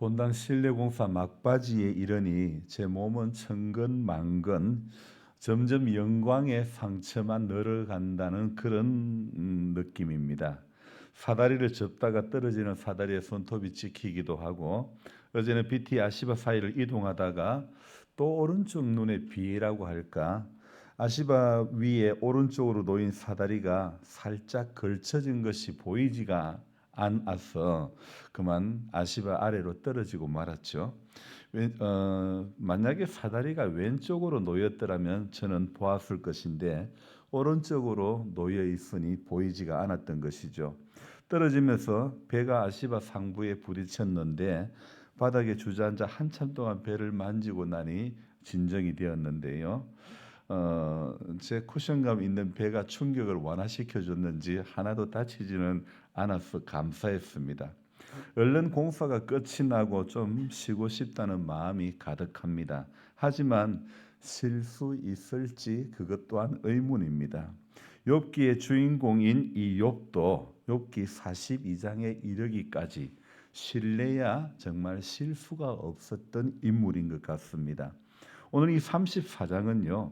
본당 실내공사 막바지에 이르니 제 몸은 천근만근 점점 영광의 상처만 늘어간다는 그런 음, 느낌입니다. 사다리를 접다가 떨어지는 사다리의 손톱이 찍히기도 하고 어제는 BT 아시바 사이를 이동하다가 또 오른쪽 눈에 비라고 할까 아시바 위에 오른쪽으로 놓인 사다리가 살짝 걸쳐진 것이 보이지가 않아서 그만 아시바 아래로 떨어지고 말았죠. 왼- 어, 만약에 사다리가 왼쪽으로 놓였더라면 저는 보았을 것인데 오른쪽으로 놓여 있으니 보이지가 않았던 것이죠. 떨어지면서 배가 아시바 상부에 부딪혔는데 바닥에 주저앉아 한참 동안 배를 만지고 나니 진정이 되었는데요. 어, 제 쿠션감 있는 배가 충격을 완화시켜 줬는지 하나도 다치지는 않아서 감사했습니다. 얼른 공사가 끝이 나고 좀 쉬고 싶다는 마음이 가득합니다. 하지만 쉴 수 있을지 그것 또한 의문입니다. 욥기의 주인공인 이 욥도 욥기 42장에 이르기까지 쉴래야 정말 쉴 수가 없었던 인물인 것 같습니다. 오늘 이 34장은요.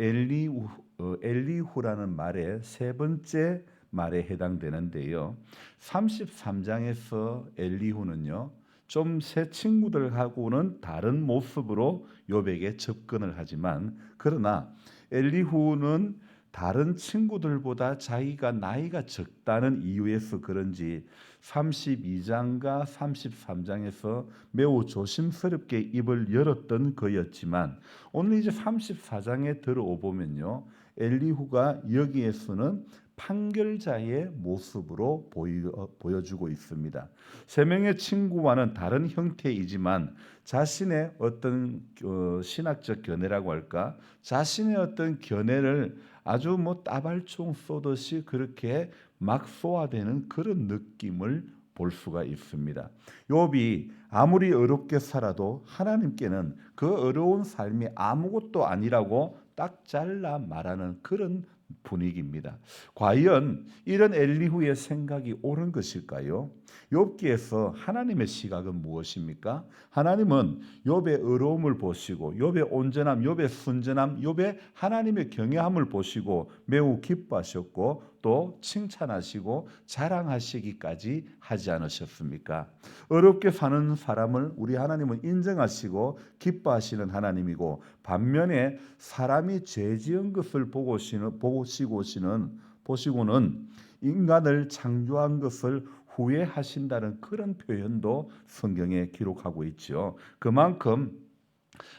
엘리후, 어, 엘리후라는 말의 세 번째 말에 해당되는데요. 33장에서 엘리후는요. 좀 새 친구들하고는 다른 모습으로 욥에게 접근을 하지만 그러나 엘리후는 다른 친구들보다 자기가 나이가 적다는 이유에서 그런지 32장과 33장에서 매우 조심스럽게 입을 열었던 그였지만 오늘 이제 34장에 들어오 보면요. 엘리후가 여기에서는 판결자의 모습으로 보여, 보여주고 있습니다. 세 명의 친구와는 다른 형태이지만 자신의 어떤 어, 신학적 견해라고 할까, 자신의 어떤 견해를 아주 뭐 따발총 쏘듯이 그렇게 막 쏘아대는 그런 느낌을 볼 수가 있습니다. 욥이 아무리 어렵게 살아도 하나님께는 그 어려운 삶이 아무것도 아니라고 딱 잘라 말하는 그런 분위기입니다. 과연 이런 엘리후의 생각이 옳은 것일까요? 욥기에서 하나님의 시각은 무엇입니까? 하나님은 욥의 어려움을 보시고 욥의 온전함, 욥의 순전함, 욥의 하나님의 경외함을 보시고 매우 기뻐하셨고 또 칭찬하시고 자랑하시기까지 하지 않으셨습니까? 어렵게 사는 사람을 우리 하나님은 인정하시고 기뻐하시는 하나님이고 반면에 사람이 죄 지은 것을 보고시는 보시고시는 보시고는 인간을 창조한 것을 후회하신다는 그런 표현도 성경에 기록하고 있죠. 그만큼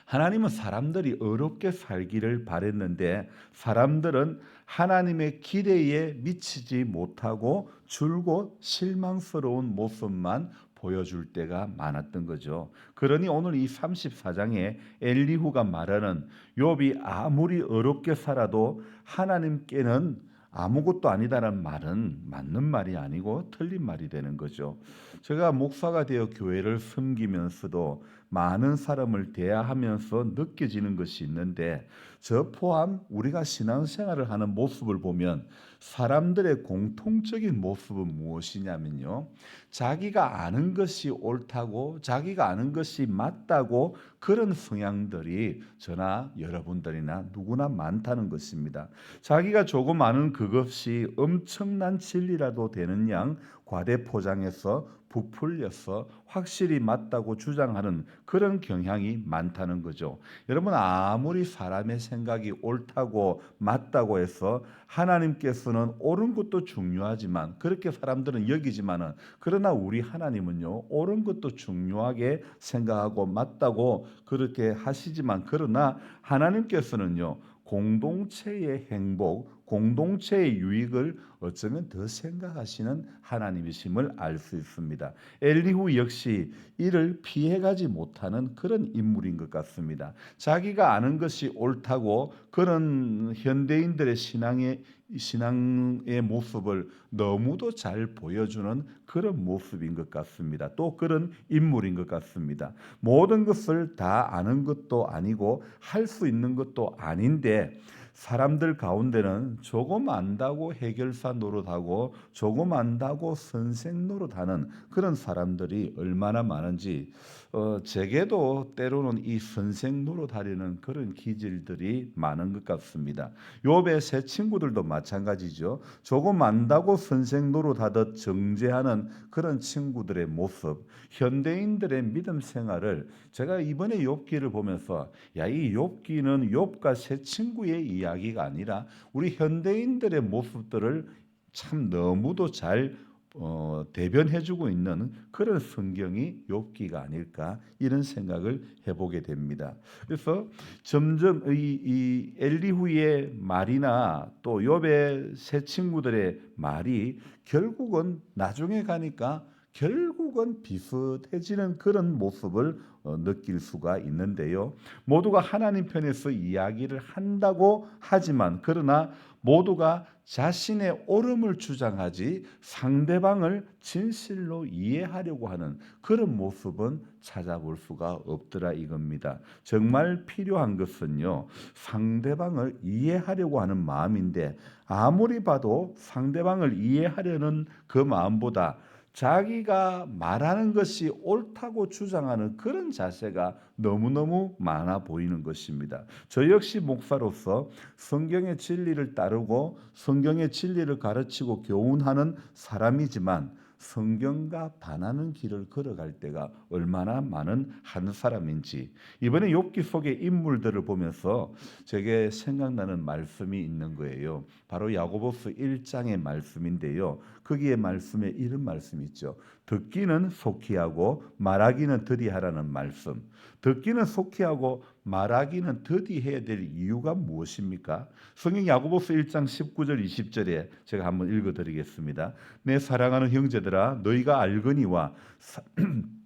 하나님은 사람들이 어렵게 살기를 바랬는데 사람들은 하나님의 기대에 미치지 못하고 줄곧 실망스러운 모습만 보여줄 때가 많았던 거죠. 그러니 오늘 이 34장에 엘리후가 말하는 욥이 아무리 어렵게 살아도 하나님께는 아무것도 아니다라는 말은 맞는 말이 아니고 틀린 말이 되는 거죠. 제가 목사가 되어 교회를 섬기면서도 많은 사람을 대하하면서 느껴지는 것이 있는데 저 포함 우리가 신앙생활을 하는 모습을 보면 사람들의 공통적인 모습은 무엇이냐면요. 자기가 아는 것이 옳다고 자기가 아는 것이 맞다고 그런 성향들이 저나 여러분들이나 누구나 많다는 것입니다. 자기가 조금 아는 그것이 엄청난 진리라도 되는 양 과대 포장해서 부풀려서 확실히 맞다고 주장하는 그런 경향이 많다는 거죠. 여러분 아무리 사람의 생각이 옳다고 맞다고 해서 하나님께서는 옳은 것도 중요하지만 그렇게 사람들은 여기지만은 그러나 우리 하나님은요 옳은 것도 중요하게 생각하고 맞다고 그렇게 하시지만 그러나 하나님께서는요 공동체의 행복, 공동체의 유익을 어쩌면 더 생각하시는 하나님이심을 알 수 있습니다. 엘리후 역시 이를 피해가지 못하는 그런 인물인 것 같습니다. 자기가 아는 것이 옳다고 그런 현대인들의 신앙의 신앙의 모습을 너무도 잘 보여주는 그런 모습인 것 같습니다. 또 그런 인물인 것 같습니다. 모든 것을 다 아는 것도 아니고 할 수 있는 것도 아닌데 사람들 가운데는 조금 안다고 해결사 노릇하고 조금 안다고 선생 노릇하는 그런 사람들이 얼마나 많은지 어, 제게도 때로는 이 선생 노릇하려는 그런 기질들이 많은 것 같습니다. 욥의 세 친구들도 마찬가지죠. 조금 안다고 선생 노릇하듯 정죄하는 그런 친구들의 모습, 현대인들의 믿음 생활을 제가 이번에 욥기를 보면서 야 이 욥기는 욥과 세 친구의 이야기가 아니라 우리 현대인들의 모습들을 참 너무도 잘 어, 대변해주고 있는 그런 성경이 욥기가 아닐까 이런 생각을 해보게 됩니다. 그래서 점점 이, 이 엘리후의 말이나 또 욥의 세 친구들의 말이 결국은 나중에 가니까 결국은 비슷해지는 그런 모습을 어, 느낄 수가 있는데요. 모두가 하나님 편에서 이야기를 한다고 하지만 그러나 모두가 자신의 옳음을 주장하지 상대방을 진실로 이해하려고 하는 그런 모습은 찾아볼 수가 없더라 이겁니다. 정말 필요한 것은요. 상대방을 이해하려고 하는 마음인데 아무리 봐도 상대방을 이해하려는 그 마음보다 자기가 말하는 것이 옳다고 주장하는 그런 자세가 너무너무 많아 보이는 것입니다. 저 역시 목사로서 성경의 진리를 따르고 성경의 진리를 가르치고 교훈하는 사람이지만 성경과 반하는 길을 걸어갈 때가 얼마나 많은 한 사람인지 이번에 욥기 속의 인물들을 보면서 제게 생각나는 말씀이 있는 거예요. 바로 야고보스 1장의 말씀인데요. 거기에 말씀에 이런 말씀이 있죠. 듣기는 속히 하고 말하기는 더디 하라는 말씀. 듣기는 속히 하고 말하기는 더디 해야 될 이유가 무엇입니까? 성경 야고보서 1장 19절 20절에 제가 한번 읽어 드리겠습니다. 내 사랑하는 형제들아 너희가 알거니와 사,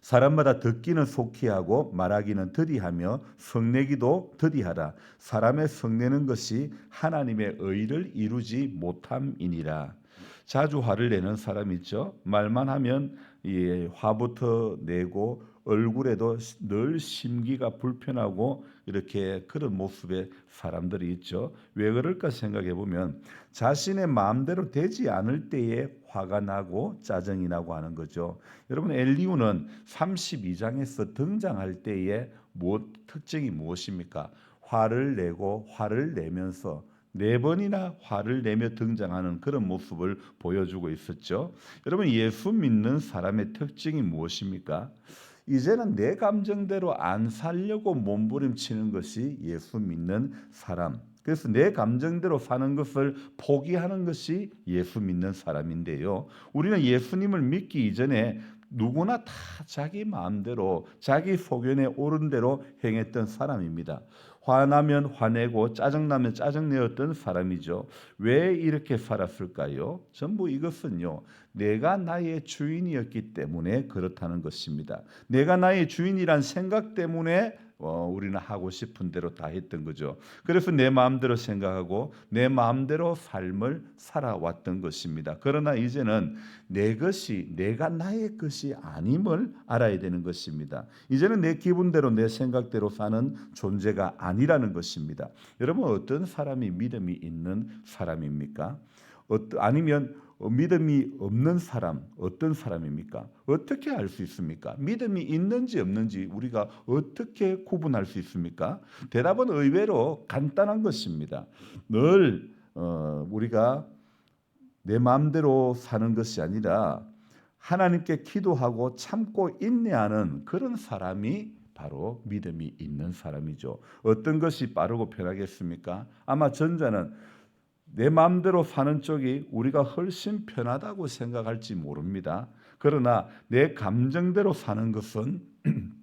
사람마다 듣기는 속히 하고 말하기는 더디하며 성내기도 더디하라. 사람의 성내는 것이 하나님의 의를 이루지 못함이니라. 자주 화를 내는 사람 있죠. 말만 하면 예, 화부터 내고 얼굴에도 늘 심기가 불편하고 이렇게 그런 모습의 사람들이 있죠. 왜 그럴까 생각해 보면 자신의 마음대로 되지 않을 때에 화가 나고 짜증이 나고 하는 거죠. 여러분 엘리우는 32장에서 등장할 때에 뭐 특징이 무엇입니까? 화를 내고 화를 내면서 네 번이나 화를 내며 등장하는 그런 모습을 보여주고 있었죠. 여러분 예수 믿는 사람의 특징이 무엇입니까? 이제는 내 감정대로 안 살려고 몸부림치는 것이 예수 믿는 사람. 그래서 내 감정대로 사는 것을 포기하는 것이 예수 믿는 사람인데요. 우리는 예수님을 믿기 이전에 누구나 다 자기 마음대로 자기 소견에 옳은 대로 행했던 사람입니다. 화나면 화내고 짜증나면 짜증내었던 사람이죠. 왜 이렇게 살았을까요? 전부 이것은요. 내가 나의 주인이었기 때문에 그렇다는 것입니다. 내가 나의 주인이란 생각 때문에 어, 우리는 하고 싶은 대로 다 했던 거죠. 그래서 내 마음대로 생각하고 내 마음대로 삶을 살아왔던 것입니다. 그러나 이제는 내 것이 내가 나의 것이 아님을 알아야 되는 것입니다. 이제는 내 기분대로 내 생각대로 사는 존재가 아니라는 것입니다. 여러분 어떤 사람이 믿음이 있는 사람입니까? 아니면 믿음이 없는 사람 어떤 사람입니까? 어떻게 알 수 있습니까? 믿음이 있는지 없는지 우리가 어떻게 구분할 수 있습니까? 대답은 의외로 간단한 것입니다. 늘 어, 우리가 내 마음대로 사는 것이 아니라 하나님께 기도하고 참고 인내하는 그런 사람이 바로 믿음이 있는 사람이죠. 어떤 것이 빠르고 편하겠습니까? 아마 전자는 내 마음대로 사는 쪽이 우리가 훨씬 편하다고 생각할지 모릅니다. 그러나 내 감정대로 사는 것은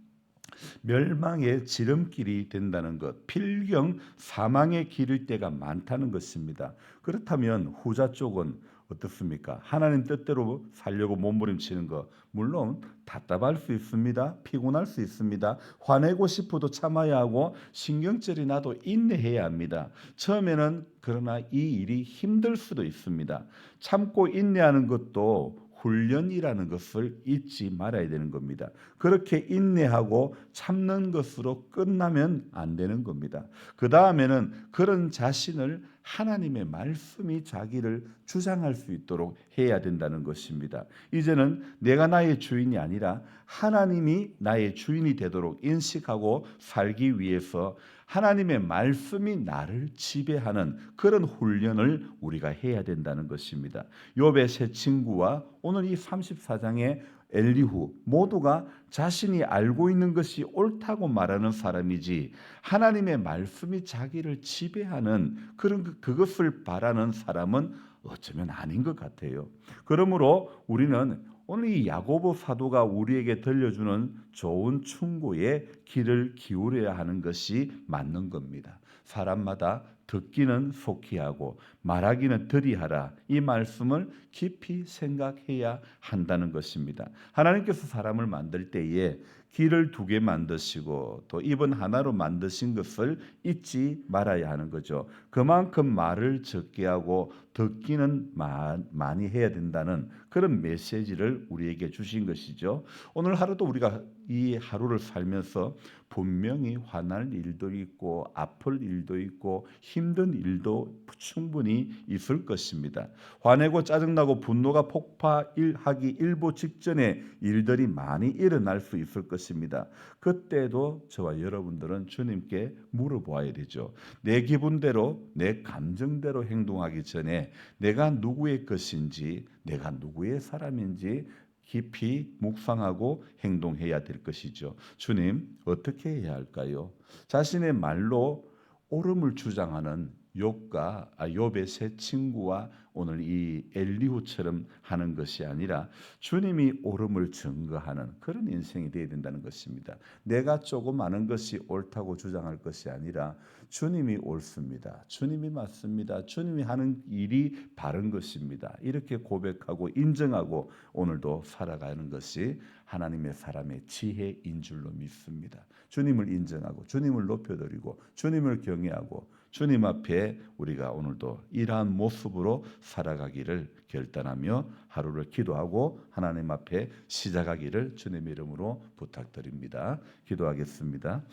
멸망의 지름길이 된다는 것, 필경 사망의 길일 때가 많다는 것입니다. 그렇다면 후자 쪽은 어떻습니까? 하나님 뜻대로 살려고 몸부림치는 것 물론 답답할 수 있습니다. 피곤할 수 있습니다. 화내고 싶어도 참아야 하고 신경절이 나도 인내해야 합니다. 처음에는 그러나 이 일이 힘들 수도 있습니다. 참고 인내하는 것도 훈련이라는 것을 잊지 말아야 되는 겁니다. 그렇게 인내하고 참는 것으로 끝나면 안 되는 겁니다. 그 다음에는 그런 자신을 하나님의 말씀이 자기를 주장할 수 있도록 해야 된다는 것입니다. 이제는 내가 나의 주인이 아니라 하나님이 나의 주인이 되도록 인식하고 살기 위해서 하나님의 말씀이 나를 지배하는 그런 훈련을 우리가 해야 된다는 것입니다. 욥의 세 친구와 오늘 이 34장의 엘리후 모두가 자신이 알고 있는 것이 옳다고 말하는 사람이지 하나님의 말씀이 자기를 지배하는 그런 그- 그것을 바라는 사람은 어쩌면 아닌 것 같아요. 그러므로 우리는 오늘 이 야고보 사도가 우리에게 들려주는 좋은 충고에 귀를 기울여야 하는 것이 맞는 겁니다. 사람마다 듣기는 속히 하고 말하기는 들이하라. 이 말씀을 깊이 생각해야 한다는 것입니다. 하나님께서 사람을 만들 때에 귀를 두 개 만드시고 또 입은 하나로 만드신 것을 잊지 말아야 하는 거죠. 그만큼 말을 적게 하고 듣기는 마- 많이 해야 된다는 그런 메시지를 우리에게 주신 것이죠. 오늘 하루도 우리가 이 하루를 살면서 분명히 화날 일도 있고 아플 일도 있고 힘든 일도 충분히 있을 것입니다. 화내고 짜증나고 분노가 폭발하기 일보 직전에 일들이 많이 일어날 수 있을 것입니다. 그때도 저와 여러분들은 주님께 물어보아야 되죠. 내 기분대로 내 감정대로 행동하기 전에 내가 누구의 것인지 내가 누구의 사람인지 깊이 묵상하고 행동해야 될 것이죠. 주님 어떻게 해야 할까요? 자신의 말로 옳음을 주장하는 욥과 아, 욥의 세 친구와 오늘 이 엘리후처럼 하는 것이 아니라 주님이 옳음을 증거하는 그런 인생이 되어야 된다는 것입니다. 내가 조금 아는 것이 옳다고 주장할 것이 아니라 주님이 옳습니다. 주님이 맞습니다. 주님이 하는 일이 바른 것입니다. 이렇게 고백하고 인정하고 오늘도 살아가는 것이 하나님의 사람의 지혜인 줄로 믿습니다. 주님을 인정하고 주님을 높여드리고 주님을 경외하고 주님 앞에 우리가 오늘도 이러한 모습으로 살아가기를 결단하며 하루를 기도하고 하나님 앞에 시작하기를 주님의 이름으로 부탁드립니다. 기도하겠습니다.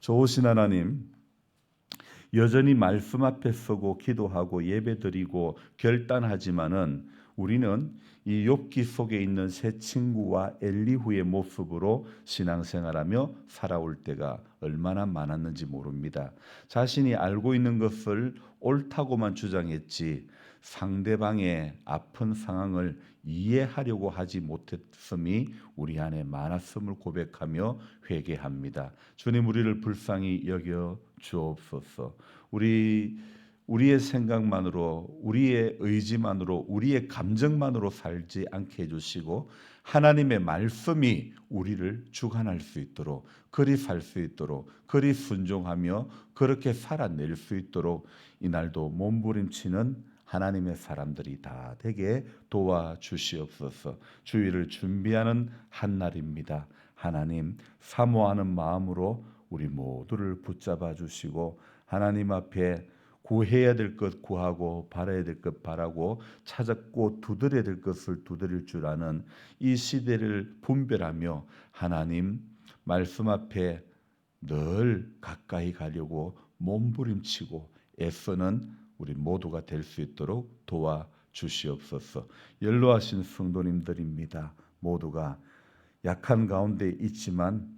좋으신 하나님 여전히 말씀 앞에 서고 기도하고 예배드리고 결단하지만은 우리는 이 욥기 속에 있는 새 친구와 엘리후의 모습으로 신앙생활하며 살아올 때가 얼마나 많았는지 모릅니다. 자신이 알고 있는 것을 옳다고만 주장했지 상대방의 아픈 상황을 이해하려고 하지 못했음이 우리 안에 많았음을 고백하며 회개합니다. 주님 우리를 불쌍히 여겨 주옵소서. 우리 우리의 생각만으로 우리의 의지만으로 우리의 감정만으로 살지 않게 해 주시고 하나님의 말씀이 우리를 주관할 수 있도록 그리 살 수 있도록 그리 순종하며 그렇게 살아낼 수 있도록 이날도 몸부림치는 하나님의 사람들이 다 되게 도와 주시옵소서. 주의를 준비하는 한 날입니다. 하나님 사모하는 마음으로 우리 모두를 붙잡아 주시고 하나님 앞에 구해야 될 것 구하고 바라야 될 것 바라고 찾았고 두드려야 될 것을 두드릴 줄 아는 이 시대를 분별하며 하나님 말씀 앞에 늘 가까이 가려고 몸부림치고 애쓰는 우리 모두가 될 수 있도록 도와 주시옵소서. 연로하신 성도님들입니다. 모두가 약한 가운데 있지만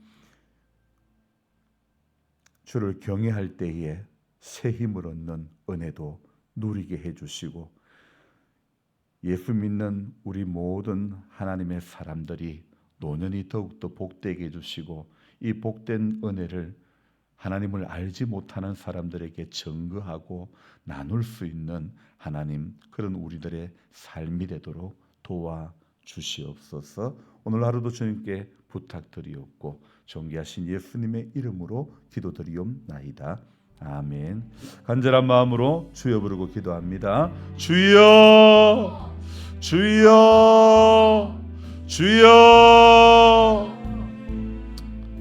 주를 경외할 때에 새 힘을 얻는 은혜도 누리게 해 주시고 예수 믿는 우리 모든 하나님의 사람들이 노년이 더욱더 복되게 해 주시고 이 복된 은혜를 하나님을 알지 못하는 사람들에게 증거하고 나눌 수 있는 하나님 그런 우리들의 삶이 되도록 도와 주시옵소서. 오늘 하루도 주님께 부탁드리옵고 존귀하신 예수님의 이름으로 기도드리옵나이다. 아멘. 간절한 마음으로 주여 부르고 기도합니다. 주여, 주여, 주여.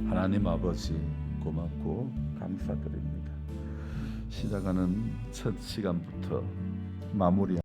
하나님 아버지 고맙고 감사드립니다. 시작하는 첫 시간부터 마무리.